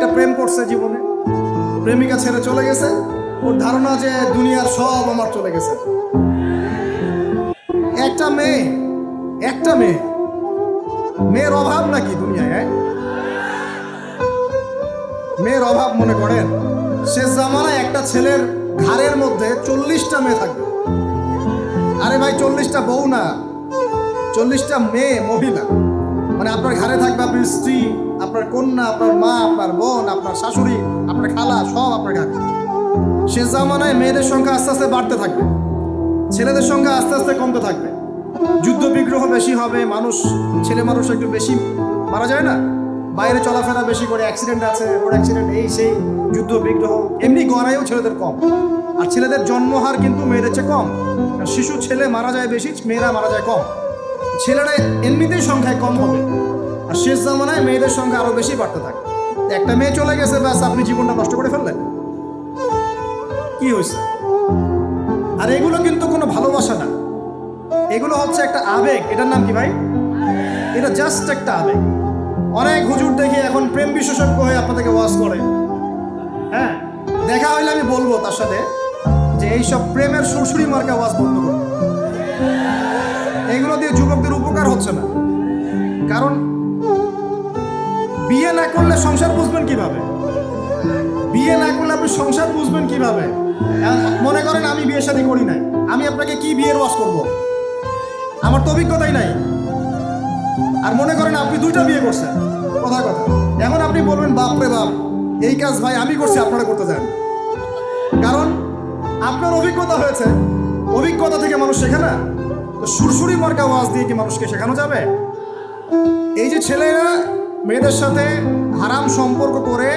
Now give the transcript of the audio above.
একটা প্রেম করছে জীবনে। প্রেমিকা ছেড়ে চলে গেছে। ওর ধারণা যে দুনিয়ার সব আমার চলে গেছে। একটা মেয়ে একটা মেয়ে। মেয়ের অভাব নাকি দুনিয়ায় হ্যাঁ? মেয়ের অভাব মনে করেন, শেষ জামানায় একটা ছেলের ঘাড়ের মধ্যে চল্লিশটা মেয়ে থাকবে। আরে ভাই, চল্লিশটা বউ না, চল্লিশটা মেয়ে মহিলা। আপনার ঘাড়ে থাকবে আপনার স্ত্রী, আপনার কন্যা, আপনার মা, আপনার বোন, আপনার শাশুড়ি, আপনার খালা, সব আপনার ঘাড়ে। শেষ জামানায় মেয়েদের সংখ্যা আস্তে আস্তে বাড়তে থাকবে। ছেলেদের সংখ্যা আস্তে আস্তে কমতে থাকবে। যুদ্ধ বিগ্রহ বেশি হবে, মানুষ, ছেলে মানুষ একটু বেশি, মারা যায় না? বাইরে চলাফেরা বেশি করে অ্যাক্সিডেন্ট আছে রোড অ্যাক্সিডেন্ট এই সেই যুদ্ধ বিগ্রহ এমনি গড়াইও ছেলেদের কম। আর ছেলেদের জন্মহার কিন্তু মেয়েদের চেয়ে কম। শিশু ছেলে মারা যায় বেশি, মেয়েরা মারা যায় কম। ছেলেরা এমনিতেই সংখ্যায় কম হবে। আর শেষ জামানায় মেয়েদের সংখ্যা আরও বেশি বাড়তে থাকে। একটা মেয়ে চলে গেছে, ব্যাস আপনি জীবনটা নষ্ট করে ফেললেন। কি হয়েছে? আর এগুলো কিন্তু কোনো ভালোবাসা না। এগুলো হচ্ছে একটা আবেগ। এটার নাম কি ভাই? এটা জাস্ট একটা আবেগ। অনেক হুজুর দেখি এখন প্রেম বিশেষজ্ঞ হয়ে আপনাদেরকে ওয়াজ করে। হ্যাঁ? দেখা হইলে আমি বলব তার সাথে যে এইসব প্রেমের সুরসুরি মার্কা ওয়াজ বন্ধ করুন এগুলো দিয়ে যুবকদের উপকার হচ্ছে না। কারণ বিয়ে না করলে সংসার বুঝবেন কীভাবে? বিয়ে না করলে আপনি সংসার বুঝবেন কীভাবে? মনে করেন আমি বিয়ে শাদী করি নাই। আমি আপনাকে কি বিয়ের ওয়াজ করব? আমার তো অভিজ্ঞতাই নাই। আর মনে করেন আপনি দুইটা বিয়ে করছেন। কথা কথা। এখন আপনি বলবেন, বাপ রে বাপ, এই কাজ ভাই আমি করছি, আপনারা করতে যান। কারণ আপনার অভিজ্ঞতা হয়েছে। অভিজ্ঞতা থেকে মানুষ শেখে না। তো সুরসুরি মার্কা ওয়াজ দিয়ে কি মানুষকে শেখানো যাবে? এই যে ছেলেরা মেয়েদের সাথে হারাম সম্পর্ক করে